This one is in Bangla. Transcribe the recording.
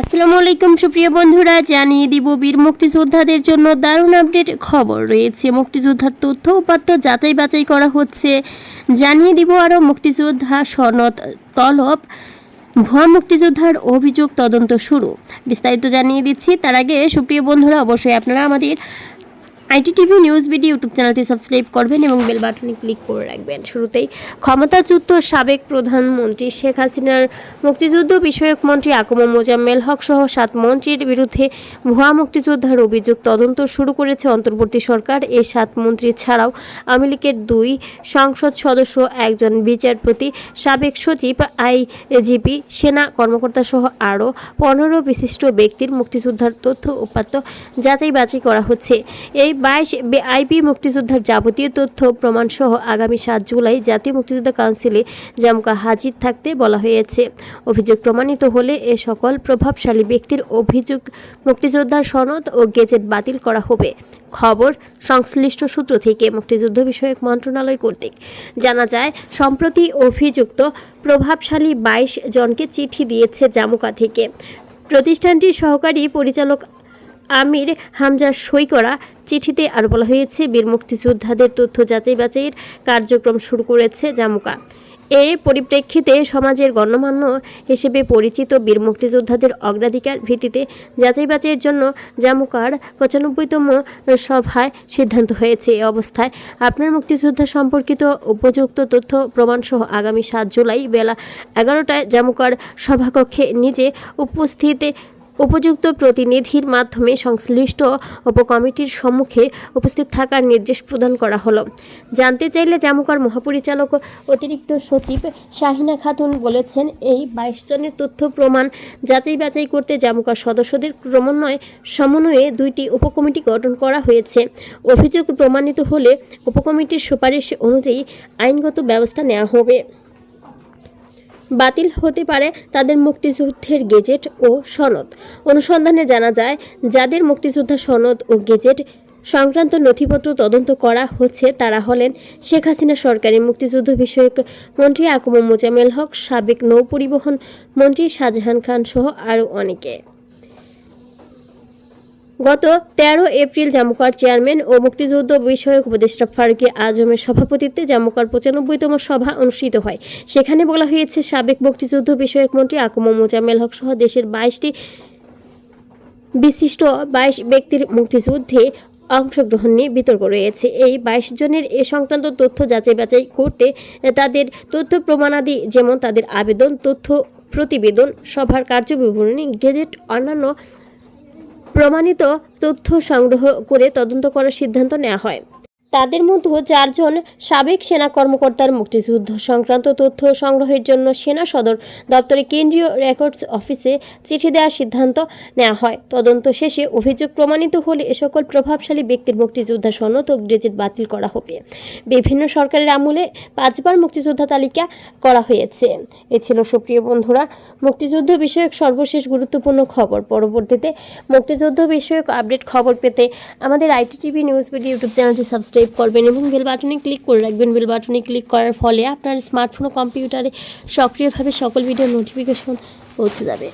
আসসালামু আলাইকুম, সুপ্রিয় বন্ধুরা। জানিয়ে দিব বীর মুক্তিযোদ্ধাদের জন্য দারুণ আপডেট খবর। রয়েছে মুক্তিযোদ্ধার তথ্য উপাত্ত যাচাই বাছাই করা হচ্ছে। জানিয়ে দিব আরও মুক্তিযোদ্ধা সনদ তলব। ভুয়া মুক্তিযোদ্ধার অভিযোগ তদন্ত শুরু। বিস্তারিত জানিয়ে দিচ্ছি। তার আগে, সুপ্রিয় বন্ধুরা, অবশ্যই আপনারা আমাদের আইটিটিভি নিউজ বিডি ইউটিউব চ্যানেলটি সাবস্ক্রাইব করবেন এবং বেল বাটনে ক্লিক করে রাখবেন। শুরুতেই ক্ষমতাচ্যুত সাবেক প্রধানমন্ত্রী শেখ হাসিনার মুক্তিযুদ্ধ বিষয়ক মন্ত্রী আকম মোজাম্মেল হক সহ সাত মন্ত্রীর বিরুদ্ধে ভুয়া মুক্তিযোদ্ধার অভিযোগ তদন্ত শুরু করেছে অন্তর্বর্তী সরকার। এই সাত মন্ত্রী ছাড়াও আওয়ামী লীগের দুই সংসদ সদস্য, একজন বিচারপতি, সাবেক সচিব আইজিপি সেনা কর্মকর্তা সহ আরও পনেরো বিশিষ্ট ব্যক্তির মুক্তিযোদ্ধার তথ্য উপাত্ত যাচাই বাছাই করা হচ্ছে। এই বাইশ আইপি মুক্তিযোদ্ধার যাবতীয় তথ্য প্রমাণ সহ আগামী সাত জুলাই জাতীয় মুক্তিযোদ্ধা কাউন্সিলে জামকা হাজির থাকতে বলা হয়েছে। অভিযোগ প্রমাণিত হলে এ সকল প্রভাবশালী ব্যক্তির অভিযোগ মুক্তিযোদ্ধার সনদ ও গেজেট বাতিল করা হবে। খবর সংশ্লিষ্ট সূত্র থেকে, মুক্তিযুদ্ধ বিষয়ক মন্ত্রণালয় কর্তৃক জানা যায়, সম্প্রতি অভিযুক্ত প্রভাবশালী বাইশ জনকে চিঠি দিয়েছে জামুকা থেকে। প্রতিষ্ঠানটির সহকারী পরিচালক আমির হামজা সই করা চিঠিতে আরও বলা হয়েছে, বীর মুক্তিযোদ্ধাদের তথ্য যাচাই বাছাইয়ের কার্যক্রম শুরু করেছে জামুকা। এ পরিপ্রেক্ষিতে সমাজের গণ্যমান্য হিসেবে পরিচিত বীর মুক্তিযোদ্ধাদের অগ্রাধিকার ভিত্তিতে যাচাই বাছাইয়ের জন্য জামুকার পঁচানব্বইতম সভায় সিদ্ধান্ত হয়েছে। এ অবস্থায় আপনার মুক্তিযোদ্ধা সম্পর্কিত উপযুক্ত তথ্য প্রমাণসহ আগামী সাত জুলাই বেলা এগারোটায় জামুকার সভাকক্ষে নিজে উপস্থিত উপযুক্ত প্রতিনিধির মাধ্যমে সংশ্লিষ্ট উপকমিটির সম্মুখে উপস্থিত থাকার নির্দেশ প্রদান করা হলো। জানতে চাইলে জামুকার মহাপরিচালক অতিরিক্ত সচিব শাহিনা খাতুন বলেছেন, এই বাইশ জনের তথ্য প্রমাণ যাচাই বাছাই করতে জামুকার সদস্যদের ক্রমান্বয়ে সমন্বয়ে দুইটি উপকমিটি গঠন করা হয়েছে। অভিযোগ প্রমাণিত হলে উপকমিটির সুপারিশ অনুযায়ী আইনগত ব্যবস্থা নেওয়া হবে। বাতিল হতে পারে তাদের মুক্তিযুদ্ধের গেজেট ও সনদ। অনুসন্ধানে জানা যায়, যাদের মুক্তিযোদ্ধা সনদ ও গেজেট সংক্রান্ত নথিপত্র তদন্ত করা হচ্ছে, তারা হলেন শেখ হাসিনা সরকারি মুক্তিযুদ্ধ বিষয়ক মন্ত্রী আকুম মোজামেল হক, সাবেক নৌপরিবহন মন্ত্রী শাহজাহান খান সহ আরও অনেকে। গত তেরো এপ্রিল জামুকার চেয়ারম্যান ও মুক্তিযুদ্ধ বিষয়ক উপদেষ্টা ফারুকি আজমের সভাপতিত্বে জামুকার পঁচানব্বইতম সভা অনুষ্ঠিত হয়। সেখানে বলা হয়েছে, সাবেক মুক্তিযুদ্ধ বিষয়ক মন্ত্রী আকুম মোজাম্মেল হক সহ দেশের বাইশটি বিশিষ্ট বাইশ ব্যক্তির মুক্তিযুদ্ধে অংশগ্রহণ নিয়ে বিতর্ক রয়েছে। এই বাইশ জনের এ সংক্রান্ত তথ্য যাচাই বাছাই করতে তাদের তথ্য প্রমাণাদি যেমন তাদের আবেদন, তথ্য প্রতিবেদন, সভার কার্যবিবরণী, গেজেট, অন্যান্য প্রমাণিত তথ্য সংগ্রহ করে তদন্ত করার সিদ্ধান্ত নেওয়া হয়। তাদের মধ্যে চারজন সাবেক সেনা কর্মকর্তার মুক্তিযুদ্ধ সংক্রান্ত তথ্য সংগ্রহের জন্য সেনা সদর দপ্তরে কেন্দ্রীয় রেকর্ডস অফিসে চিঠি দেওয়ার সিদ্ধান্ত নেওয়া হয়। তদন্ত শেষে অভিযোগ প্রমাণিত হলে এ সকল প্রভাবশালী ব্যক্তির মুক্তিযোদ্ধা সনদ ও গ্রেজেট বাতিল করা হবে। বিভিন্ন সরকারের আমলে পাঁচবার মুক্তিযোদ্ধা তালিকা করা হয়েছে। এ ছিল সুপ্রিয় বন্ধুরা, মুক্তিযুদ্ধ বিষয়ক সর্বশেষ গুরুত্বপূর্ণ খবর। পরবর্তীতে মুক্তিযুদ্ধ বিষয়ক আপডেট খবর পেতে আমাদের আইটিটিভি নিউজ ভিডিও ইউটিউব চ্যানেলটি সাবস্ক্রাইব করবেন এবং বেল বাটনে ক্লিক করে রাখবেন। বেল বাটনে ক্লিক করার ফলে আপনার স্মার্টফোন ও কম্পিউটারে সক্রিয়ভাবে সকল ভিডিও নোটিফিকেশন পৌঁছে যাবে।